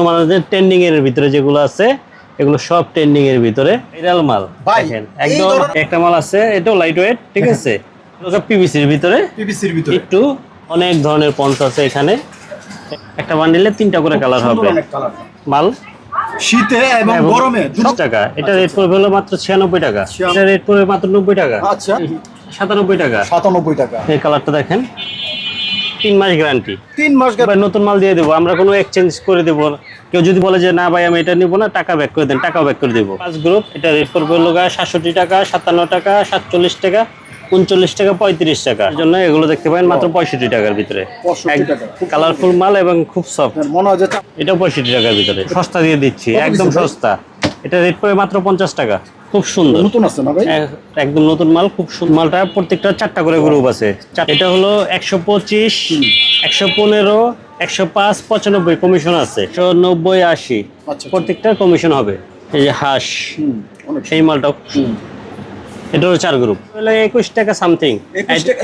বর্তমানে যে ট্রেন্ডিং এর ভিতরে যেগুলো আছে এগুলো সব ট্রেন্ডিং এর ভিতরে। ভাইরাল মাল দেখেন একদম একটা মাল আছে এটাও লাইট ওয়েট ঠিক আছে? পিভিসির ভিতরে। পিভিসির ভিতরে। একটু অনেক ধরনের পঞ্চ আছে এখানে। একটা বান্ডিলে তিনটা করে কালার হবে। মাল। শীতে এবং এবং গরমে দশ টাকা। এটা রেট পড়বে হলো মাত্র ছিয়ানব্বই টাকা। ছিয়ানব্বই। এটা রেট পড়বে মাত্র নব্বই টাকা। আচ্ছা। সাতানব্বই টাকা। সাতানব্বই টাকা। এই কালারটা দেখেন। তিন মাস গ্যারান্টি। তিন মাস নতুন মাল দিয়ে দেবো আমরা কোনো এক্সচেঞ্জ করে দেবো কেউ যদি বলে যে না ভাই আমি এটা নিবো না টাকা ব্যাক করে দেন টাকা ব্যাক করে দেবো। পাঁচ গ্রুপ এটা রেট করবে হলো সাতষট্টি টাকা সাতান্ন টাকা সাতচল্লিশ টাকা উনচল্লিশ টাকা পঁয়ত্রিশ টাকা। এর জন্য এগুলো দেখতে পাবেন মাত্র পঁয়ষট্টি টাকার ভিতরে। 65 কালারফুল মাল এবং খুব সফট মনে হয় এটাও পঁয়ষট্টি টাকার ভিতরে। সস্তা দিয়ে দিচ্ছি একদম সস্তা। এটা রেট পড়বে মাত্র পঞ্চাশ টাকা। খুব সুন্দর। নতুন আছে না ভাই? একদম নতুন মাল খুব সুন্দর। মালটা প্রত্যেকটা চারটা করে গ্রুপ আছে। এটা হলো একশো পঁচিশ একশো পনেরো একশো পাঁচ পঁচানব্বই কমিশন আছে। একশো নব্বই আশি। আচ্ছা। প্রত্যেকটার কমিশন হবে। এই যে হাঁস। সেই মালটাও। এটা হলো চার গ্রুপ একুশ টাকা সামথিং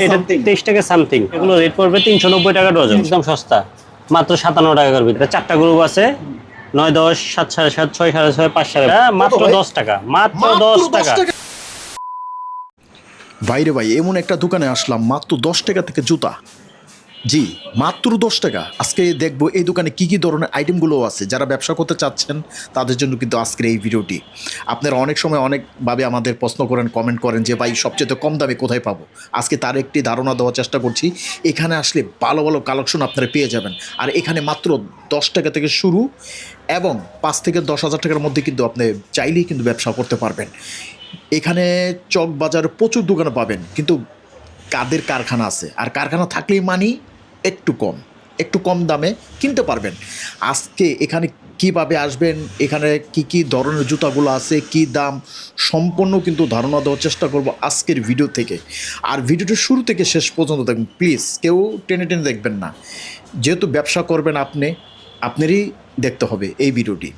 এটা তেইশ টাকা সামথিং এগুলো রেট পড়বে তিনশো নব্বই টাকা ডজন। একদম সস্তা। মাত্র সাতান্ন টাকার ভিতরে চারটা গ্রুপ আছে। নয় দশ সাত সাড়ে সাত ছয় সাড়ে ছয় পাঁচ সাড়ে হ্যাঁ, মাত্র দশ টাকা মাত্র দশ টাকা। ভাইরে বাইরে ভাই এমন একটা দোকানে আসলাম মাত্র দশ টাকা থেকে জুতা। জি, মাত্র দশ টাকা। আজকে দেখব এই দোকানে কি কি ধরনের আইটেমগুলো আছে, যারা ব্যবসা করতে চাচ্ছেন, তাদের জন্য কিন্তু আজকের এই ভিডিওটি। আপনারা অনেক সময় অনেকভাবে আমাদের প্রশ্ন করেন কমেন্ট করেন যে, ভাই, সবচেয়ে কম দামে কোথায় পাবো? আজকে তার একটি ধারণা দেওয়ার চেষ্টা করছি। এখানে আসলে ভালো ভালো কালেকশন আপনারা পেয়ে যাবেন। আর এখানে মাত্র দশ টাকা থেকে শুরু এবং পাঁচ থেকে দশ হাজার টাকার মধ্যে কিন্তু আপনি চাইলেই কিন্তু ব্যবসা করতে পারবেন। এখানে চক বাজারে প্রচুর দোকানে পাবেন, কিন্তু কাদের কারখানা আছে। আর কারখানা থাকলেই মানি একটু কম একটু কম দামে কিনতে পারবেন। আজকে এখানে কীভাবে আসবেন, এখানে কি কি ধরনের জুতাগুলো আছে, কি দাম, সম্পূর্ণ কিন্তু ধারণা দেওয়ার চেষ্টা করব আজকের ভিডিও থেকে। আর ভিডিওটা শুরু থেকে শেষ পর্যন্ত দেখবেন প্লিজ কেউ টেনে টেনে দেখবেন না। যেহেতু ব্যবসা করবেন আপনি, আপনারই দেখতে হবে এই ভিডিওটি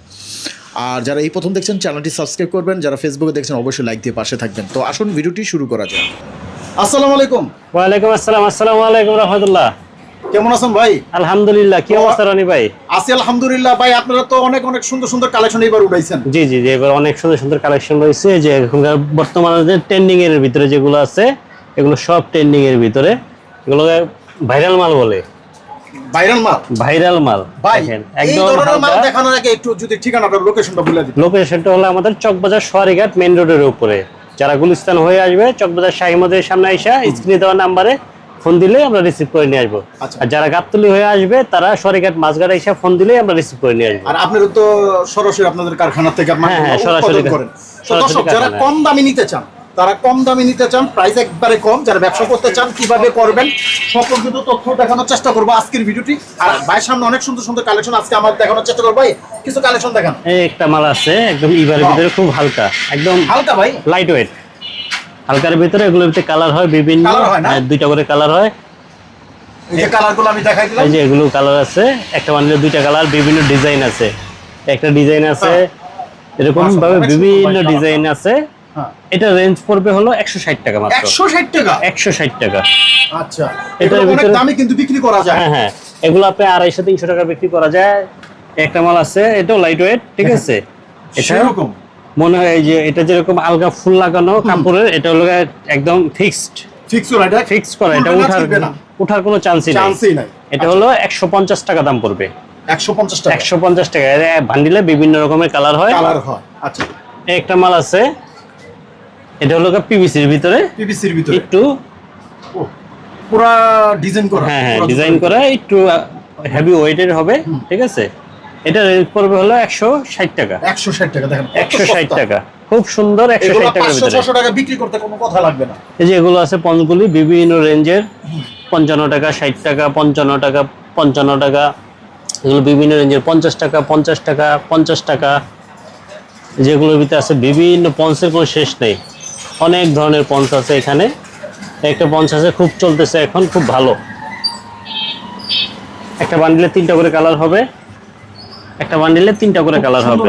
আর যারা এই প্রথম দেখছেন চ্যানেলটি সাবস্ক্রাইব করবেন, যারা ফেসবুকে দেখছেন, অবশ্যই লাইক দিয়ে পাশে থাকবেন। তো আসুন ভিডিওটি শুরু করা যাক। আসসালামু আলাইকুম। ওয়ালাইকুম আসসালাম। আসসালামু আলাইকুম রহমতুল্লাহ। কেমন আছেন ভাই? আলহামদুলিল্লাহ কি অবস্থা রনি ভাই? আছি আলহামদুলিল্লাহ। ভাই আপনারা তো অনেক অনেক সুন্দর সুন্দর কালেকশন এবার উঠাইছেন। জি জি জি এবার অনেক সুন্দর সুন্দর কালেকশন রয়েছে। যে এখনকার বর্তমানে যে ট্রেন্ডিং এর ভিতরে যেগুলো আছে এগুলো সব ট্রেন্ডিং এর ভিতরে। এগুলো ভাইরাল মাল বলে। ভাইরাল মাল? ভাইরাল মাল। ভাই একদম ধরনের মাল দেখানোর আগে একটু যদি ঠিকানাটা লোকেশনটা বলে দিন লোকেশনটা হলো আমাদের চকবাজার সোয়ারিঘাট মেন রোডের উপরে। যারা গুলিস্তান হয়ে আসবে চকবাজার শাহিমদের সামনে আইসা স্ক্রিনে দেওয়া নাম্বারে ফোন দিলে আমরা রিসিভ করে নিয়ে আসব। আচ্ছা। আর যারা গাবতলি হয়ে আসবে তারা সরিঘাট মাছঘাট আইসা ফোন দিলে আমরা রিসিভ করে নিয়ে আসব। আর আপনারা তো সরাসরি আপনাদের কারখানা থেকে আপনারা হ্যাঁ, হ্যাঁ, সরাসরি করেন। যারা কম দামে নিতে চান তারা কম দামে নিতে চান প্রাইস একবারে কম। যারা ব্যবসা করতে চান কীভাবে করবেন সকল কিন্তু তথ্য দেখানোর চেষ্টা করব আজকের ভিডিওটি। আর ভাইয়ের সামনে অনেক সুন্দর সুন্দর কালেকশন আজকে আমার দেখানোর চেষ্টা করব। ভাই কিছু কালেকশন দেখান। এই একটা মাল আছে একদম ইবারের ভিতরে খুব হালকা একদম হালকা ভাই? লাইট ওয়েট হালকার ভিতরে এগুলোর ভিতরে কালার হয় বিভিন্ন। হয় দুইটা করে কালার হয়। এই যে কালারগুলো আমি দেখাই দিলাম। এই যে এগুলো কালার আছে একটা দুইটা কালার বিভিন্ন ডিজাইন আছে। একটা ডিজাইন আছে এরকম ভাবে বিভিন্ন ডিজাইন আছে। এটা রেঞ্জ পড়বে হলো একশো ষাট টাকা মাত্র। একশো ষাট টাকা? একশো ষাট টাকা। আচ্ছা এগুলো অনেক দামে কিন্তু বিক্রি করা যায়। হ্যাঁ হ্যাঁ। এগুলো আপনি আড়াইশো তিনশো টাকা বিক্রি করা যায়। একটা মাল আছে এটাও লাইট ওয়েট ঠিক আছে? এটা মনে হয় যে এটা যেরকম আলগা ফুল লাগানো কাপড়ের এটা হলো একদম ফিক্সড ফিক্স এটা ফিক্স করা এটা কোনো চান্সই নাই। চান্সই নাই। এটা হলো একশো পঞ্চাশ টাকা দাম পড়বে। একশো পঞ্চাশ টাকা। একশো পঞ্চাশ টাকা। এর বান্ডিলে বিভিন্ন রকমের কালার হয়। কালার হয়। আচ্ছা। একটা মাল আছে এটা হলো পিভিসির ভিতরে। পিভিসির ভিতরে। একটু পুরা ডিজাইন করা হ্যাঁ হ্যাঁ ডিজাইন করা একটু হেভি ওয়েটের হবে ঠিক আছে? এটা রেট পড়বে হলো একশো ষাট টাকা। একশো ষাট টাকা দেখেন একশো ষাট। টাকা। খুব সুন্দর একশো ষাট টাকার ভিতরে। ছশো টাকা বিক্রি করতে কোনো কথা লাগবে না। এই যে এগুলো আছে পঞ্চগুলি বিভিন্ন রেঞ্জের পঞ্চান্ন টাকা ষাট টাকা পঞ্চান্ন টাকা পঞ্চান্ন টাকা। এগুলো বিভিন্ন রেঞ্জের পঞ্চাশ টাকা পঞ্চাশ টাকা পঞ্চাশ টাকা। যেগুলোর ভিতরে আছে বিভিন্ন পঞ্চের কোনো শেষ নেই। অনেক ধরনের পঞ্চ আছে এখানে। একটা পঞ্চ আছে খুব চলতেছে এখন খুব ভালো। একটা বান্ডিলে তিনটা করে কালার হবে। একটা বান্ডিলে তিনটা করে কালার হবে।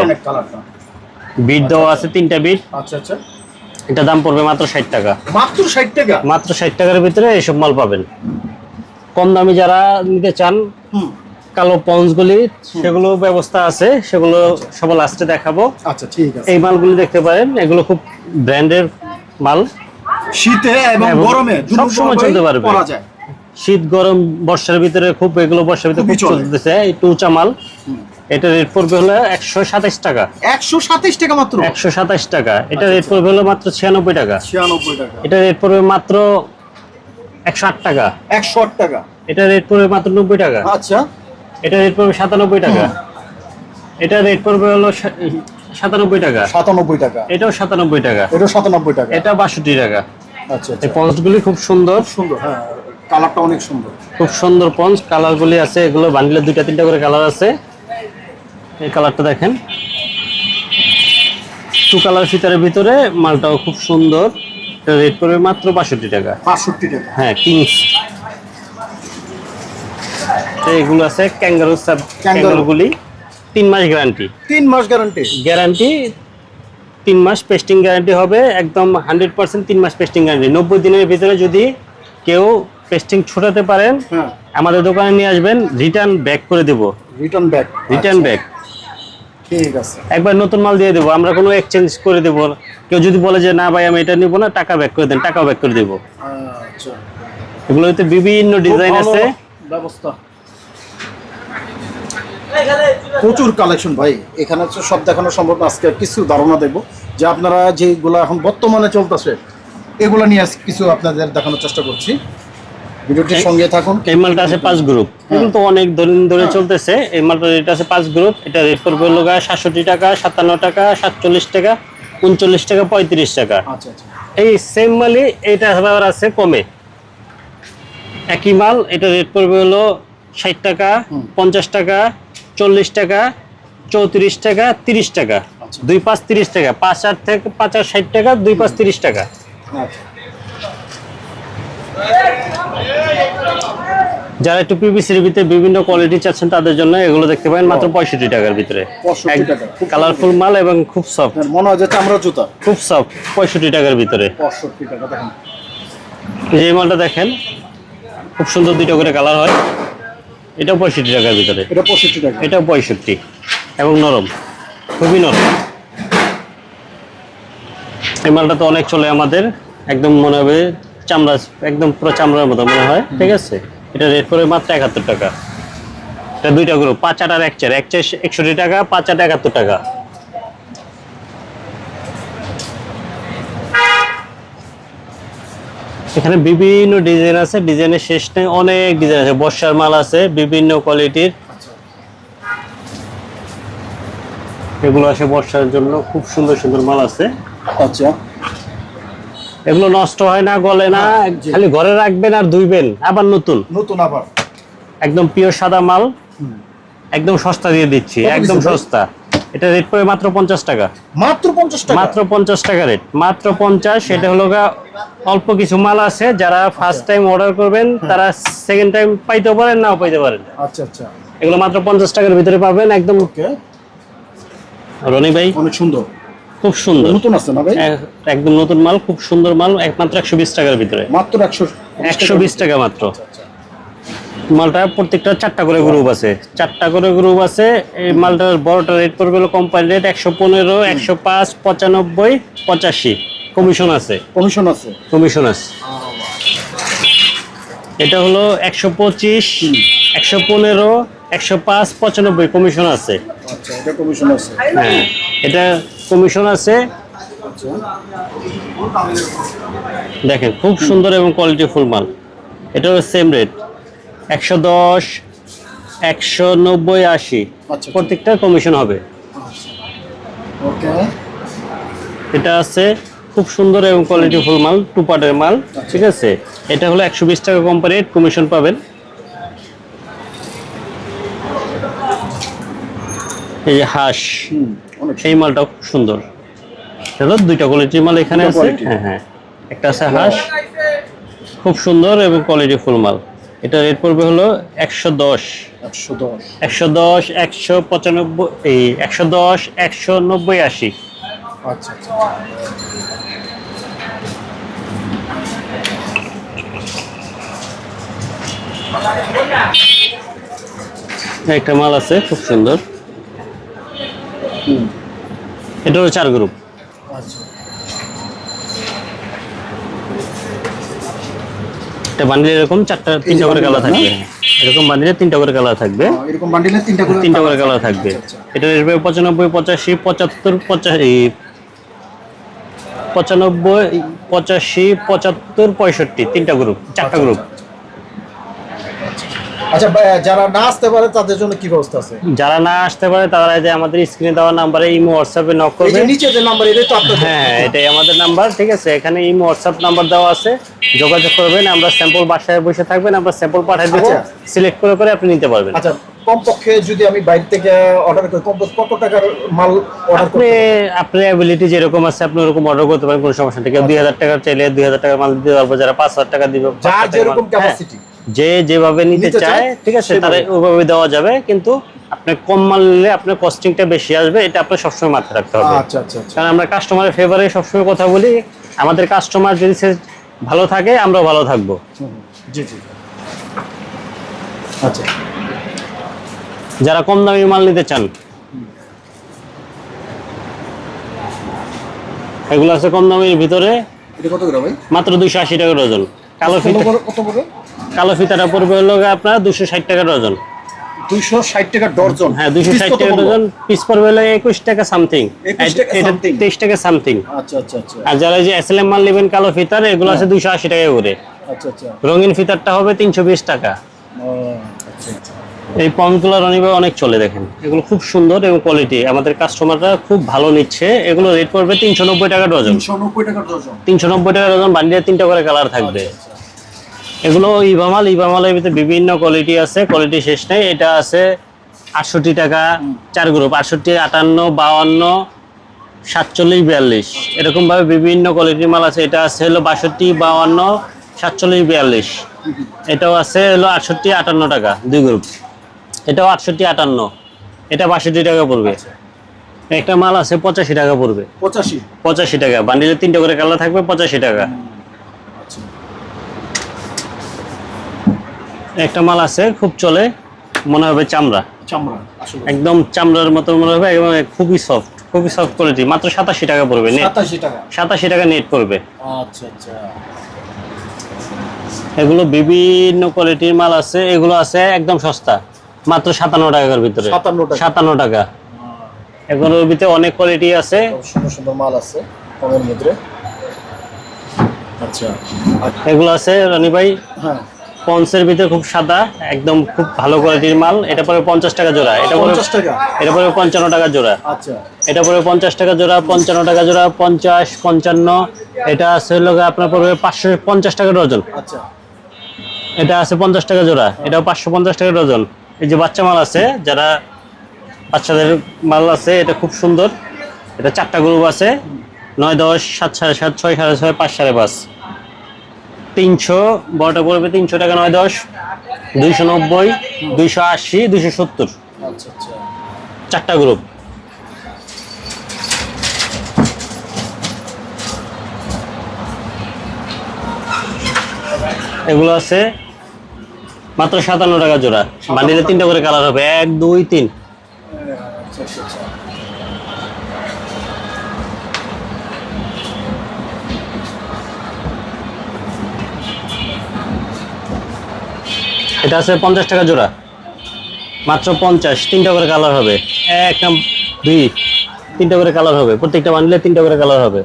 বিট দেওয়া আছে তিনটা বিট আচ্ছা। আচ্ছা এটা দাম পড়বে মাত্র ষাট টাকা। মাত্র ষাট টাকা? মাত্র ষাট টাকার ভিতরে এইসব মাল পাবেন। কম দামি যারা নিতে চান কালো পঞ্চগুলি সেগুলো ব্যবস্থা আছে সেগুলো সব লাস্টে দেখাবো। আচ্ছা ঠিক আছে। এই মালগুলি দেখতে পারেন এগুলো খুব ব্র্যান্ডের মাল? শীতে এবং এবং গরমে সব সময় চলতে পারবে। শীত গরম বর্ষার ভিতরে খুব এগুলো বর্ষার ভিতরে খুব চলতেছে এই টুচা মাল। এটা রেট পড়বে হলো একশো সাতাইশ টাকা। একশো সাতাইশ টাকা মাত্র? একশো সাতাইশ টাকা। এটা আচ্ছা, রেট পড়বে হলো মাত্র ছিয়ানব্বই টাকা। ছিয়ানব্বই টাকা। এটা রেট পড়বে মাত্র একশো আট টাকা। একশো আট টাকা। এটা রেট পড়বে মাত্র নব্বই টাকা। আচ্ছা। এটা রেট পড়বে সাতানব্বই টাকা। এটা রেট পড়বে হলো সাতানব্বই টাকা। সাতানব্বই টাকা। এটাও সাতানব্বই টাকা। এটা সাতানব্বই টাকা। এটা বাষট্টি টাকা। আচ্ছা এই পঞ্চগুলি খুব সুন্দর। সুন্দর হ্যাঁ। কালারটা অনেক সুন্দর। খুব সুন্দর পঞ্চ। কালারগুলি আছে এগুলো বান্ডিলে দুইটা তিনটা করে কালার আছে। এই কালারটা দেখেন। টু কালার ফিতারের ভিতরে মালটাও খুব সুন্দর। রেট পড়বে মাত্র বাষট্টি টাকা। বাষট্টি টাকা। হ্যাঁ কিংস। এগুলো আছে ক্যাঙ্গারু। ক্যাঙ্গারুগুলি। তিন মাস গ্যারান্টি তিন মাস গ্যারান্টি গ্যারান্টি তিন মাস পেস্টিং গ্যারান্টি হবে একদম হান্ড্রেড পার্সেন্ট তিন মাস পেস্টিং গ্যারান্টি নব্বই দিনের ভিতরে যদি কেউ পেস্টিং ছোটাতে পারেন হ্যাঁ। আমাদের দোকানে নিয়ে আসবেন রিটার্ন ব্যাক করে দেব। রিটার্ন ব্যাক রিটার্ন ব্যাক ঠিক আছে। একবার নতুন মাল দিয়ে দেবো আমরা কোনো এক্সচেঞ্জ করে দেবো। কেউ যদি বলে যে না ভাই আমি এটা নিবো না টাকা ব্যাক করে দেন টাকাও ব্যাক করে দেবো। আচ্ছা। এগুলোতে বিভিন্ন ডিজাইন আছে। ব্যবস্থা। প্রচুর কালেকশন ভাই। এখানে হচ্ছে সব দেখানো সম্ভব না। আজকে কিছু ধারণা দেবো যে আপনারা যেগুলো এখন বর্তমানে চলতেছে এগুলো নিয়ে কিছু আপনাদের দেখানোর চেষ্টা করছি। ভিডিওটির সঙ্গে থাকুন। এই মালটা আছে পাঁচ গ্রুপ এগুলো তো অনেক দিন ধরে চলতেছে। এই মালটার রেট আছে পাঁচ গ্রুপ এটা রেট করবে সাতষট্টি টাকা সাতান্ন টাকা সাতচল্লিশ টাকা উনচল্লিশ টাকা পঁয়ত্রিশ টাকা। আচ্ছা আচ্ছা। এই সেম মালই এটা আবার আছে কমে। একই মাল এটা রেট পড়বে হলো ষাট টাকা পঞ্চাশ টাকা চল্লিশ টাকা চৌত্রিশ টাকা তিরিশ টাকা। আচ্ছা। দুই পাঁচ তিরিশ টাকা। পাঁচ আট থেকে পাঁচ আট ষাট টাকা দুই পাঁচ তিরিশ টাকা। আচ্ছা। যারা একটু পিভিসির ভিতরে বিভিন্ন কোয়ালিটি চাচ্ছেন তাদের জন্য এগুলো দেখতে পাবেন মাত্র পঁয়ষট্টি টাকার ভিতরে। 65 টাকা। খুব কালারফুল মাল এবং খুব সফট মনে হয় যে চামড়া জুতা। খুব সফট পঁয়ষট্টি টাকার ভিতরে। পঁয়ষট্টি টাকা দেখেন। যে মালটা দেখেন খুব সুন্দর দুইটা করে কালার হয়। এটাও পঁয়ষট্টি টাকার ভিতরে। এটা পঁয়ষট্টি টাকা। এটাও পঁয়ষট্টি এবং নরম খুবই নরম। এই মালটা তো অনেক চলে আমাদের একদম মনে হবে চামড়া একদম পুরো চামড়ার মতো মনে হয় ঠিক আছে? এটা রেট করে মাত্র একাত্তর টাকা। এটা দুইটা গ্রুপ পাঁচ আট আর এক চার। এক চার একষট্টি টাকা পাঁচ আট একাত্তর টাকা। এখানে বিভিন্ন ডিজাইন আছে ডিজাইনের শেষ নেই অনেক ডিজাইন আছে। বর্ষার মাল আছে বিভিন্ন কোয়ালিটির এগুলো আছে বর্ষার জন্য খুব সুন্দর সুন্দর মাল আছে। আচ্ছা। এগুলো নষ্ট হয় না গলে না খালি ঘরে রাখবেন আর ধুইবেন আবার নতুন। নতুন আবার। একদম পিওর সাদা মাল। একদম সস্তা দিয়ে দিচ্ছি একদম সস্তা। এটা রেট পড়ে মাত্র পঞ্চাশ টাকা। মাত্র পঞ্চাশ টাকা? মাত্র পঞ্চাশ টাকা রেট মাত্র পঞ্চাশ এটা হলো গা অল্প কিছু মাল আছে যারা ফার্স্ট টাইম অর্ডার করবেন তারা সেকেন্ড টাইম পাইতে পারেন নাও পাইতে পারেন। আচ্ছা আচ্ছা। এগুলো মাত্র পঞ্চাশ টাকার ভিতরে পাবেন একদম ওকে। রনি ভাই। অনেক সুন্দর। খুব সুন্দর। নতুন আছে না ভাই? একদম নতুন মাল খুব সুন্দর মাল একমাত্র একশো বিশ টাকার ভিতরে। মাত্র একশো একশো বিশ টাকা মাত্র। মালটা প্রত্যেকটা চারটা করে গ্রুপ আছে। চারটা করে গ্রুপ আছে এই মালটার বড়টা রেট পড়বে কোম্পানি রেট একশো পনেরো একশো পাঁচ পঁচানব্বই পঁচাশি। কমিশন আছে? কমিশন আছে। কমিশন আছে। এটা হলো একশো পঁচিশ একশো পনেরো একশো পাঁচ পঁচানব্বই কমিশন আছে। আচ্ছা এটা কমিশন আছে। হ্যাঁ এটা কমিশন আছে। আচ্ছা। দেখেন খুব সুন্দর এবং কোয়ালিটি ফুল মাল। এটা হলো সেম রেট একশো দশ একশো নব্বই আশি। প্রত্যেকটা কমিশন হবে। এটা আছে খুব সুন্দর এবং কোয়ালিটি ফুল মাল টু পার্টের মাল ঠিক আছে? এটা হলো একশো বিশ টাকা কোম্পানি কমিশন পাবেন। এই যে হাঁস এই মালটা খুব সুন্দর। হলো দুইটা কোয়ালিটির মাল এখানে আছে? হ্যাঁ হ্যাঁ। একটা আছে হাঁস খুব সুন্দর এবং কোয়ালিটি ফুল মাল। এটা রেট পড়বে হলো একশো দশ। একশো দশ। একশো দশ একশো পঁচানব্বই এই একশো দশ একশো নব্বই আশি। আচ্ছা। একটা মাল আছে খুব সুন্দর। এটা হলো চার গ্রুপ। আচ্ছা এটা এরকম চারটা তিনটা করে থাকবে। এরকম বান্ডিলে তিনটা করে কালার থাকবে। এরকম বান্ডিলে তিনটা করে তিনটা করে কালার থাকবে। এটা আসবে পঁচানব্বই পঁচাশি পঁচাত্তর পঁচাশি পঁচানব্বই পঁচাশি পঁচাত্তর পঁয়ষট্টি তিনটা গ্রুপ চারটা গ্রুপ আচ্ছা যারা না আসতে পারে তাদের জন্য কি ব্যবস্থা আছে? যারা না আসতে পারে তারা যে আমাদের স্ক্রিনে দেওয়া নাম্বারে ইমো হোয়াটসঅ্যাপে নক করবে যে নিচে যে নাম্বার এটাই তো আপনাদের হ্যাঁ এটাই আমাদের নাম্বার ঠিক আছে? এখানে ইমো হোয়াটসঅ্যাপ নাম্বার দেওয়া আছে। যোগাযোগ করবেন আমরা স্যাম্পল বাসায় বসে থাকবেন আমরা স্যাম্পল পাঠিয়ে দেবো। আচ্ছা। সিলেক্ট করে করে আপনি নিতে পারবেন। আচ্ছা কমপক্ষে যদি আমি বাইরে থেকে অর্ডার করি কমপক্ষে কত টাকার মাল অর্ডার আপনি করতে আপনার অ্যাবিলিটি যেরকম আছে আপনি ওরকম অর্ডার করতে পারেন কোনো সমস্যা নেই। কেউ দুই হাজার টাকা চাইলে দুই হাজার টাকার মাল দিতে পারব যারা পাঁচ হাজার টাকা দিবে যার যেরকম ক্যাপাসিটি যে যেভাবে নিতে চায় ঠিক আছে। তারা ওইভাবে দেওয়া যাবে কিন্তু আপনার কম মাল নিলে আপনার কস্টিংটা বেশি আসবে এটা আপনার সবসময় মাথায় রাখতে হবে। আচ্ছা আচ্ছা আচ্ছা। কারণ আমরা কাস্টমারের ফেভারে সবসময় কথা বলি আমাদের কাস্টমার যদি সে ভালো থাকে আমরাও ভালো থাকব। জি জি আচ্ছা। যারা কম দামি মাল নিতে চান এগুলো আছে কম দামের ভিতরে এটা কত ভাই? মাত্র দুইশো আশি টাকা ডজন কালো ফিতা কত করে? কালো ফিতাটা পড়বে হলো আপনার দুশো ষাট টাকা ডজন। দুইশো ষাট টাকা ডর্জন হ্যাঁ দুশো ষাট টাকা ডজন পিস পড়বে হলো একুশ টাকা সামথিং। এটা তেইশ টাকা সামথিং। আচ্ছা আচ্ছা আচ্ছা। আর যারা যে এসএলএম মাল নেবেন কালো ফিতার এগুলো আছে দুশো আশি টাকা করে। আচ্ছা আচ্ছা। রঙিন ফিতারটা হবে তিনশো বিশ টাকা। আচ্ছা আচ্ছা। এই পমগুলো রনিবে অনেক চলে দেখেন। এগুলো খুব সুন্দর এবং কোয়ালিটি আমাদের কাস্টমাররা খুব ভালো নিচ্ছে। এগুলো রেট পড়বে তিনশো নব্বই টাকা ডজন। তিনশো নব্বই টাকা ডর্জন তিনশো নব্বই টাকা ডজন বান্ডিলে তিনটা করে কালার থাকবে। এগুলো ইভামাল ইভামালের ভিতরে বিভিন্ন কোয়ালিটি আছে কোয়ালিটি শেষ নেই। এটা আছে আটষট্টি টাকা চার গ্রুপ আটষট্টি আটান্ন বাউান্ন সাতচল্লিশ বিয়াল্লিশ। এরকমভাবে বিভিন্ন কোয়ালিটির মাল আছে। এটা আছে হলো বাষট্টি বাউান্ন সাতচল্লিশ বিয়াল্লিশ। এটাও আছে হলো আটষট্টি আটান্ন টাকা দুই গ্রুপ এটাও আটষট্টি আটান্ন। এটা বাষট্টি টাকা পড়বে। একটা মাল আছে পঁচাশি টাকা পড়বে। পঁচাশি? পঁচাশি টাকা। বান্ডিলে তিনটে করে কালার থাকবে পঁচাশি টাকা। একটা মাল আছে খুব চলে মনে হবে চামড়া। চামড়া একদম চামড়ার মতো মনে হবে এবং খুবই সফট খুবই সফট কোয়ালিটি মাত্র সাতাশি টাকা পড়বে নেট সাতাশি টাকা। সাতাশি টাকা নেট পড়বে। আচ্ছা আচ্ছা। এগুলো বিভিন্ন কোয়ালিটির মাল আছে এগুলো আছে একদম সস্তা মাত্র সাতান্ন টাকার ভিতরে। সাতান্ন টাকা। এগুলোর ভিতরে অনেক কোয়ালিটি আছে। সুন্দর সুন্দর মাল আছে কমের আচ্ছা আচ্ছা, এগুলো আছে রানি ভাই? হ্যাঁ। পন্সের ভিতরে খুব সাদা একদম খুব ভালো কোয়ালিটির মাল। এটা পরে পঞ্চাশ টাকা জোড়া এটা পরে এটা পরে পঞ্চান্ন টাকা জোড়া। আচ্ছা। এটা পরে পঞ্চাশ টাকা জোড়া পঞ্চান্ন টাকা জোড়া পঞ্চাশ পঞ্চান্ন। এটা আছে হলো আপনার পড়বে পাঁচশো পঞ্চাশ টাকা ডজন। আচ্ছা। এটা আছে পঞ্চাশ টাকা জোড়া এটাও পাঁচশো পঞ্চাশ টাকা ডজন। এই যে বাচ্চা মাল আছে যারা বাচ্চাদের মাল আছে এটা খুব সুন্দর। এটা চারটা গ্রুপ আছে নয় দশ সাত সাড়ে সাত ছয় সাড়ে ছয় পাঁচ সাড়ে পাঁচ। তিনশো বড়টা পড়বে তিনশো টাকা নয় দশ দুইশো নব্বই দুইশো আশি দুইশো সত্তর। আচ্ছা আচ্ছা। চারটা গ্রুপ এগুলো আছে মাত্র সাতান্ন টাকা জোড়া। বান্ডিলে তিনটা করে কালার হবে। এক দুই তিন। এটা আছে পঞ্চাশ টাকা জোড়া। মাত্র পঞ্চাশ তিনটা করে কালার হবে। এক দুই তিনটা করে কালার হবে। প্রত্যেকটা বান্ডিলে তিনটা করে কালার হবে।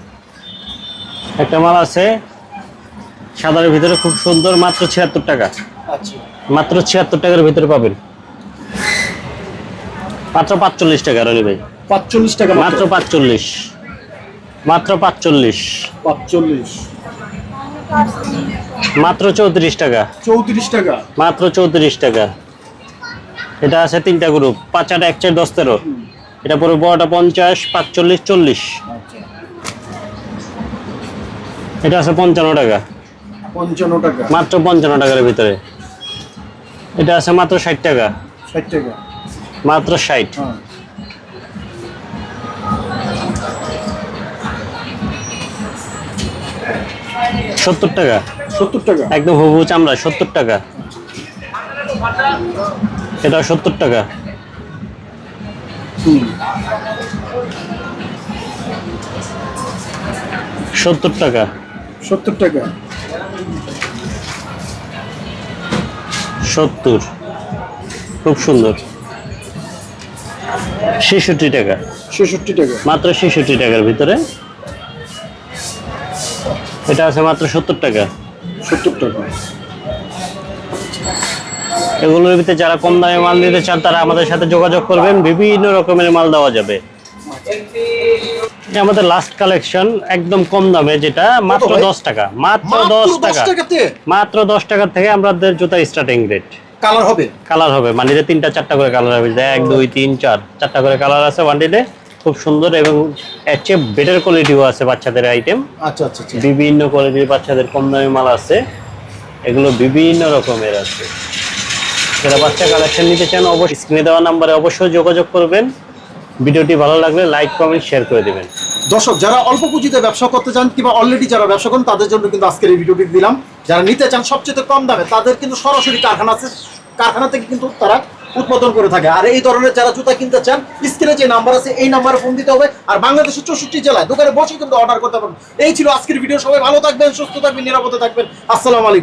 একটা মাল আছে সাদার ভিতরে খুব সুন্দর মাত্র ছিয়াত্তর টাকা। আচ্ছা। মাত্র ছিয়াত্তর টাকার ভিতরে পাবেন। মাত্র পাঁচচল্লিশ টাকা রনি ভাই। পাঁচচল্লিশ টাকা মাত্র পাঁচচল্লিশ। মাত্র পাঁচচল্লিশ। পাঁচচল্লিশ। মাত্র চৌত্রিশ টাকা। চৌত্রিশ টাকা। মাত্র চৌত্রিশ টাকা। এটা আছে তিনটা গ্রুপ পাঁচ আট এক চার দশ তেরো। এটা পরে বড়টা পঞ্চাশ পাঁচচল্লিশ চল্লিশ। আচ্ছা। এটা আছে পঞ্চান্ন টাকা। পঞ্চান্ন টাকা। মাত্র পঞ্চান্ন টাকার ভিতরে। এটা আছে মাত্র ষাট টাকা। ষাট টাকা। মাত্র ষাট। সত্তর টাকা। সত্তর টাকা? একদম হুবু চামড়া সত্তর টাকা। এটা সত্তর টাকা। সত্তর টাকা। সত্তর টাকা? সত্তর। খুব সুন্দর। ছেষট্টি টাকা। ছেষট্টি টাকা। মাত্র ছেষট্টি টাকার ভিতরে। এটা আছে মাত্র সত্তর টাকা। সত্তর টাকা। এগুলোর ভিতরে যারা কম দামে মাল নিতে চান তারা আমাদের সাথে যোগাযোগ করবেন। বিভিন্ন রকমের মাল দেওয়া যাবে। আমাদের লাস্ট কালেকশন একদম কম দামে যেটা মাত্র দশ টাকা। মাত্র দশ টাকা। মাত্র দশ টাকা থেকে আমাদের জুতা স্টার্টিং রেট কালার হবে? কালার হবে। মান্ডিতে তিনটা চারটা করে কালার হবে। এক দুই তিন চার। চারটা করে কালার আছে মান্ডিতে খুব সুন্দর এবং এর চেয়ে বেটার কোয়ালিটিও আছে বাচ্চাদের আইটেম আচ্ছা আচ্ছা আচ্ছা। বিভিন্ন কোয়ালিটির বাচ্চাদের কম দামি মাল আছে। এগুলো বিভিন্ন রকমের আছে। যারা বাচ্চা কালেকশন নিতে চান অবশ্যই স্ক্রিনে দেওয়া নাম্বারে অবশ্যই যোগাযোগ করবেন। ভিডিওটি ভালো লাগলে লাইক কমেন্ট শেয়ার করে দেবেন। দর্শক যারা অল্প পুঁজিতে ব্যবসা করতে চান কিংবা অলরেডি যারা ব্যবসা করেন তাদের জন্য কিন্তু আজকের এই ভিডিওটি দিলাম। যারা নিতে চান সবচেয়ে কম দামে তাদের কিন্তু সরাসরি কারখানা আছে। কারখানা থেকে কিন্তু তারা উৎপাদন করে থাকে। আর এই ধরনের যারা জুতা কিনতে চান, স্ক্রিনে যে নাম্বার আছে, এই নাম্বারে ফোন দিতে হবে। আর বাংলাদেশের চৌষট্টি জেলায় দোকানে বসে কিন্তু অর্ডার করতে পারবেন। এই ছিল আজকের ভিডিও সবাই ভালো থাকবেন, সুস্থ থাকবেন, নিরাপদে থাকবেন। আসসালামু আলাইকুম।